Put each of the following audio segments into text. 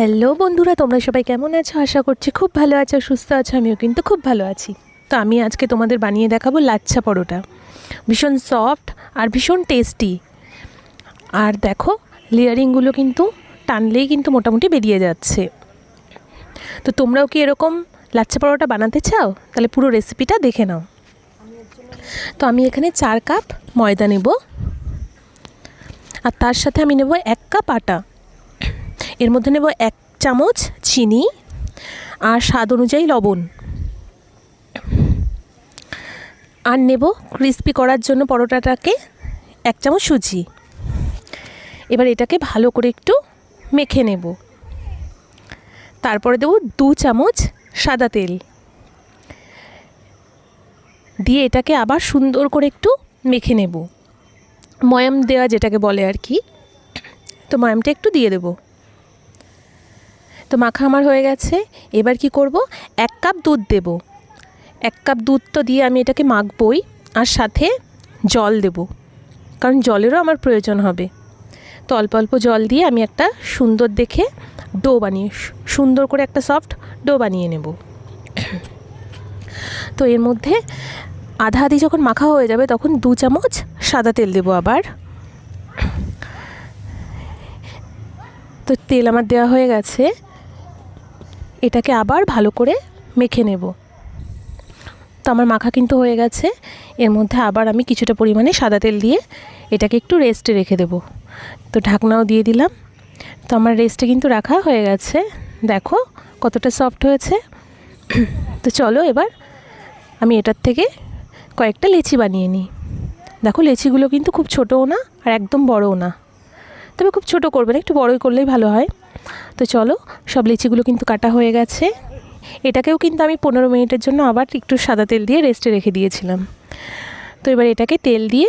Hello বন্ধুরা, তোমরা সবাই কেমন আছো? আশা করছি খুব ভালো আছো, সুস্থ আছো, আমিও কিন্তু খুব ভালো আছি। তো আমি আজকে তোমাদের বানিয়ে দেখাবো লাচ্ছা পরোটা। ভীষণ সফট আর ভীষণ টেস্টি আর দেখো লেয়ারিংগুলো কিন্তু টানলেই কিন্তু মোটামুটি বেরিয়ে যাচ্ছে। তো তোমরাও কি এরকম লাচ্ছা পরোটা বানাতে চাও? তাহলে পুরো রেসিপিটা দেখে নাও। তো আমি এখানে চার কাপ ময়দা নেব। আর তার সাথে আমি নেব এক কাপ আটা। এর মধ্যে নেব এক চামচ চিনি আর স্বাদ অনুযায়ী লবণ। আর নেব ক্রিস্পি করার জন্য পরোটাটাকে এক চামচ সুজি। এবার এটাকে ভালো করে একটু মেখে নেব। তারপরে দেব দু চামচ সাদা তেল। দিয়ে এটাকে আবার সুন্দর করে একটু মেখে নেব। ময়াম দেওয়া যেটাকে বলে আর কি, তো ময়ামটা একটু দিয়ে দেবো। তো মাখা আমার হয়ে গেছে। এবার কি করব? এক কাপ দুধ দেব। এক কাপ দুধ তো দিয়ে আমি এটাকে মাখবই, আর সাথে জল দেব। কারণ জলেরও আমার প্রয়োজন হবে। তো অল্প অল্প জল দিয়ে আমি একটা সুন্দর দেখে ডো বানিয়ে, সুন্দর করে একটা সফট ডো বানিয়ে নেব। তো এর মধ্যে আধা আধি যখন মাখা হয়ে যাবে, তখন দু চামচ সাদা তেল দেবো আবার। তো তেল আমার দেওয়া হয়ে গেছে। এটাকে আবার ভালো করে মেখে নেব। তো আমার মাখা কিন্তু হয়ে গেছে। এর মধ্যে আবার আমি কিছুটা পরিমাণে সাদা তেল দিয়ে এটাকে একটু রেস্টে রেখে দেব। তো ঢাকনাও দিয়ে দিলাম। তো আমার রেস্টে কিন্তু রাখা হয়ে গেছে। দেখো কতটা সফট হয়েছে। তো চলো এবার আমি এটার থেকে কয়েকটা লেচি বানিয়ে নিই। দেখো লেচিগুলো কিন্তু খুব ছোটও না আর একদম বড়ও না। তবে খুব ছোট করবে না, একটু বড়ই করলেই ভালো হয়। তো চলো, সব লিচিগুলো কিন্তু কাটা হয়ে গেছে। এটাকেও কিন্তু আমি পনেরো মিনিটের জন্য আবার একটু সাদা তেল দিয়ে রেস্টে রেখে দিয়েছিলাম। তো এবার এটাকে তেল দিয়ে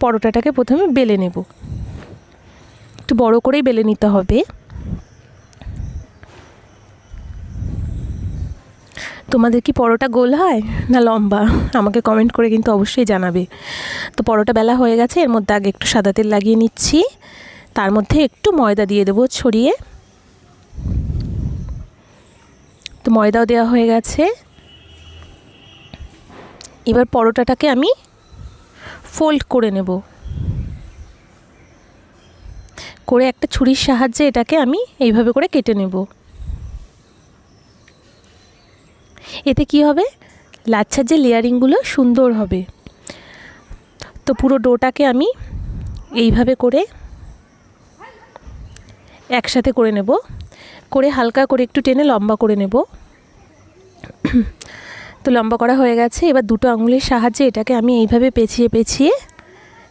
পরোটাটাকে প্রথমে বেলে নেব। একটু বড় করেই বেলে নিতে হবে। তোমাদের কি পরোটা গোল হয়? না লম্বা? আমাকে কমেন্ট করে কিন্তু অবশ্যই জানাবে। তো পরোটা বেলা হয়ে গেছে, এর মধ্যে আগে একটু সাদা তেল লাগিয়ে নিচ্ছি। তার মধ্যে একটু ময়দা দিয়ে দেবো ছড়িয়ে। তো ময়দাও দেওয়া হয়ে গেছে। এবার পরোটাটাকে আমি ফোল্ড করে নেব। করে একটা ছুরির সাহায্যে এটাকে আমি এইভাবে করে কেটে নেব। এতে কি হবে? লাচ্ছার যে লেয়ারিংগুলো সুন্দর হবে। তো পুরো ডোটাকে আমি এইভাবে করে একসাথে করে নেব। করে হালকা করে একটু টেনে লম্বা করে নেব। তো লম্বা করা হয়ে গেছে। এবার দুটো আঙুলের সাহায্যে এটাকে আমি এইভাবে পেঁচিয়ে পেঁচিয়ে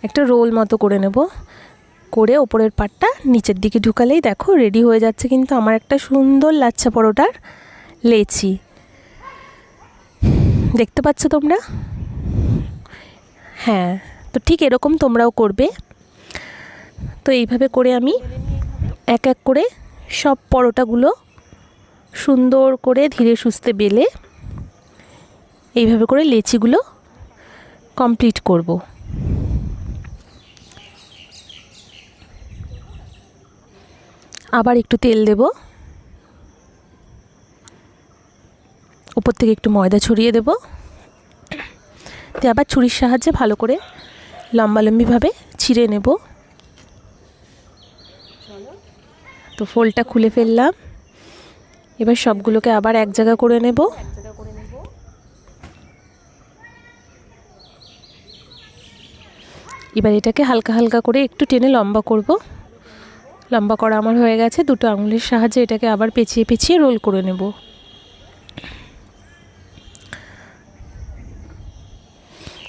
একটা রোল মতো করে নেব। করে ওপরের পাটটা নিচের দিকে ঢুকালেই দেখো রেডি হয়ে যাচ্ছে কিন্তু আমার একটা সুন্দর লাচ্ছা পরোটার লেচি। দেখতে পাচ্ছ তোমরা? হ্যাঁ তো ঠিক এরকম তোমরাও করবে। তো এইভাবে করে আমি এক এক করে সব পরোটাগুলো সুন্দর করে ধীরে সুস্থে বেলে এইভাবে করে লেচিগুলো কমপ্লিট করব। আবার একটু তেল দেব। উপর থেকে একটু ময়দা ছড়িয়ে দেব। দিয়ে আবার ছুরির সাহায্যে ভালো করে লম্বালম্বিভাবে ছিঁড়ে নেব। তো ফোলটা খুলে ফেললাম। এবার সবগুলোকে আবার এক জায়গা করে নেব। এবার এটাকে হালকা হালকা করে একটু টেনে লম্বা করব। লম্বা করা আমার হয়ে গেছে, দুটো আঙুলের সাহায্যে এটাকে আবার পেঁচিয়ে পেঁচিয়ে রোল করে নেব।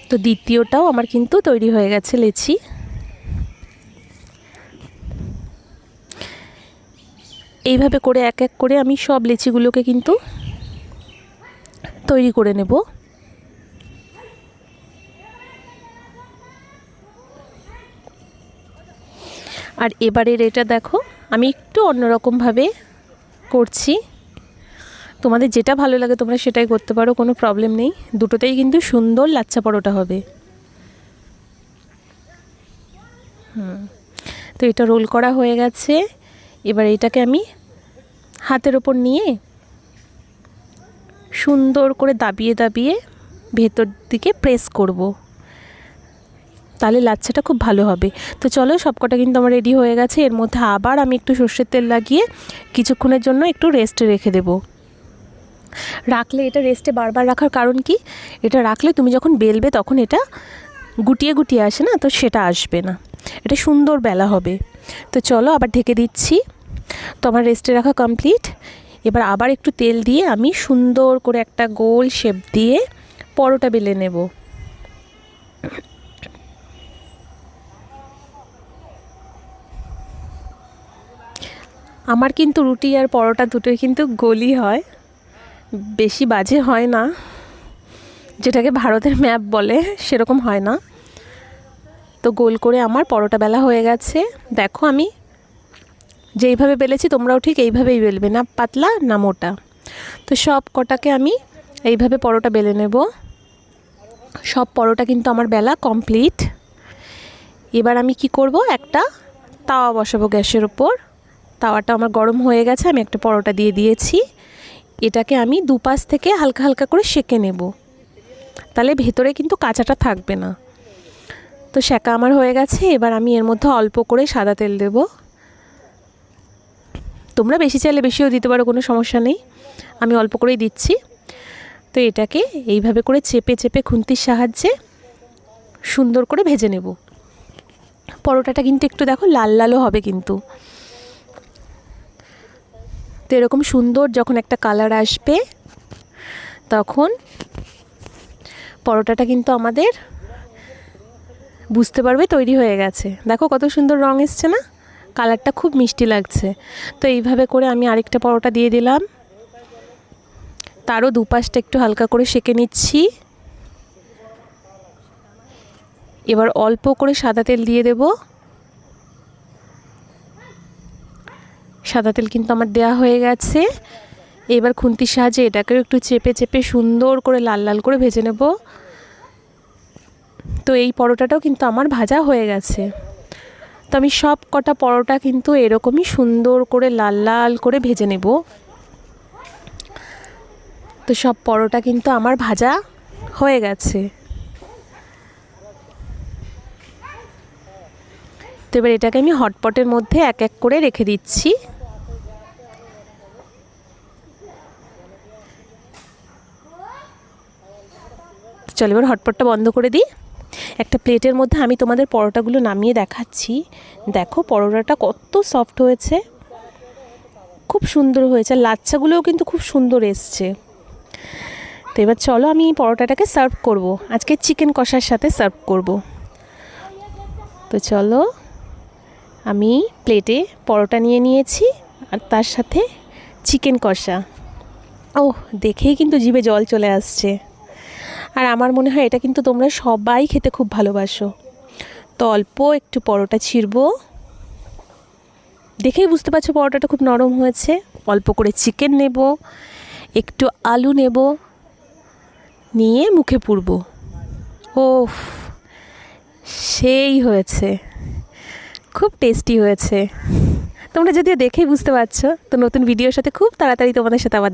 তো দ্বিতীয়টাও আমার কিন্তু তৈরি হয়ে গেছে লেচি। এইভাবে করে এক এক করে আমি সব লেচিগুলোকে কিন্তু তৈরি করে নেব। আর এবারের এটা দেখো, আমি একটু অন্যরকমভাবে করছি। তোমাদের যেটা ভালো লাগে তোমরা সেটাই করতে পারো, কোনো প্রবলেম নেই। দুটোতেই কিন্তু সুন্দর লাচ্চা পরোটা হবে। হুম। তো এটা রোল করা হয়ে গেছে। এবার এটাকে আমি হাতের ওপর নিয়ে সুন্দর করে দাবিয়ে দাবিয়ে ভেতর দিকে প্রেস করব। তাহলে লাচ্ছাটা খুব ভালো হবে। তো চলো সবকটা কিন্তু আমার রেডি হয়ে গেছে। এর মধ্যে আবার আমি একটু সর্ষের তেল লাগিয়ে কিছুক্ষণের জন্য একটু রেস্টে রেখে দেবো। রাখলে এটা রেস্টে বারবার রাখার কারণ কি? এটা রাখলে তুমি যখন বেলবে তখন এটা গুটিয়ে গুটিয়ে আসে না? তো সেটা আসবে না। এটা সুন্দর বেলা হবে। তো চলো আবার ঢেকে দিচ্ছি। তো আমার রেস্টে রাখা কমপ্লিট এবার আবার একটু তেল দিয়ে আমি সুন্দর করে একটা গোল শেপ দিয়ে পরোটা বেলে নেব। আমার কিন্তু রুটি আর পরোটা দুটোই কিন্তু গোলই হয়। বেশি বাজে হয় না। যেটাকে ভারতের ম্যাপ বলে, সেরকম হয় না। তো গোল করে আমার পরোটা বেলা হয়ে গেছে। দেখো আমি যেইভাবে বেলেছি, তোমরাও ঠিক এইভাবেই বেলবে, না পাতলা না মোটা। তো সব কটাকে আমি এইভাবে পরোটা বেলে নেব। সব পরোটা কিন্তু আমার বেলা কমপ্লিট। এবার আমি কি করব? একটা তাওয়া বসাবো গ্যাসের ওপর। তাওয়াটা আমার গরম হয়ে গেছে, আমি একটা পরোটা দিয়ে দিয়েছি। এটাকে আমি দুপাশ থেকে হালকা হালকা করে সেঁকে নেব। তাহলে ভেতরে কিন্তু কাঁচাটা থাকবে না। তো সেঁকা আমার হয়ে গেছে, এবার আমি এর মধ্যে অল্প করে সাদা তেল দেব। তোমরা বেশি চাইলে বেশিও দিতে পারো, কোনো সমস্যা নেই। আমি অল্প করেই দিচ্ছি। তো এটাকে এইভাবে করে চেপে চেপে খুন্তির সাহায্যে সুন্দর করে ভেজে নেব। পরোটাটা কিন্তু একটু দেখো লাল লালও হবে কিন্তু। তো এরকম সুন্দর যখন একটা কালার আসবে, তখন পরোটাটা কিন্তু আমাদের বুঝতে পারবে তৈরি হয়ে গেছে। দেখো কত সুন্দর রং এসছে না? কালারটা খুব মিষ্টি লাগছে। তো এইভাবে করে আমি আরেকটা পরোটা দিয়ে দিলাম। তারও দুপাশটা একটু হালকা করে সেঁকে নিচ্ছি। এবার অল্প করে সাদা তেল দিয়ে দেব। সাদা তেল কিন্তু আমার দেয়া হয়ে গেছে। এবার খুন্তির সাহায্যে এটাকেও একটু চেপে চেপে সুন্দর করে লাল লাল করে ভেজে নেব। তো এই পরোটাটাও কিন্তু আমার ভাজা হয়ে গেছে। তো আমি সব কটা পরোটা কিন্তু এরকমই সুন্দর করে লাল লাল করে ভেজে নেব। তো সব পরোটা কিন্তু আমার ভাজা হয়ে গেছে। তো এবার এটাকে আমি হটপটের মধ্যে এক এক করে রেখে দিচ্ছি। চলো এবার হটপটটা বন্ধ করে দিই। একটা প্লেটের মধ্যে আমি তোমাদের পরোটাগুলো নামিয়ে দেখাচ্ছি। দেখো, পরোটাটা কত সফট হয়েছে। খুব সুন্দর হয়েছে। আর লাচ্চাগুলোও কিন্তু খুব সুন্দর এসছে। তো এবার চলো আমি পরোটাটাকে সার্ভ করব। আজকে চিকেন কষার সাথে সার্ভ করব। তো চলো, আমি প্লেটে পরোটা নিয়ে নিয়েছি আর তার সাথে চিকেন কষা। ও দেখেই কিন্তু জিভে জল চলে আসছে। আর আমার মনে হয় এটা কিন্তু তোমরা সবাই খেতে খুব ভালোবাসো। তো অল্প একটু পরোটা ছিড়বো। দেখেই বুঝতে পারছ পরোটাটা খুব নরম হয়েছে। অল্প করে চিকেন নেব, একটু আলু নেব, নিয়ে মুখে পুরব ওফ, সেই হয়েছে। খুব টেস্টি হয়েছে। তোমরা যদিও দেখেই বুঝতে পারছ, তো নতুন ভিডিওর সাথে খুব তাড়াতাড়ি তোমাদের সাথে আবার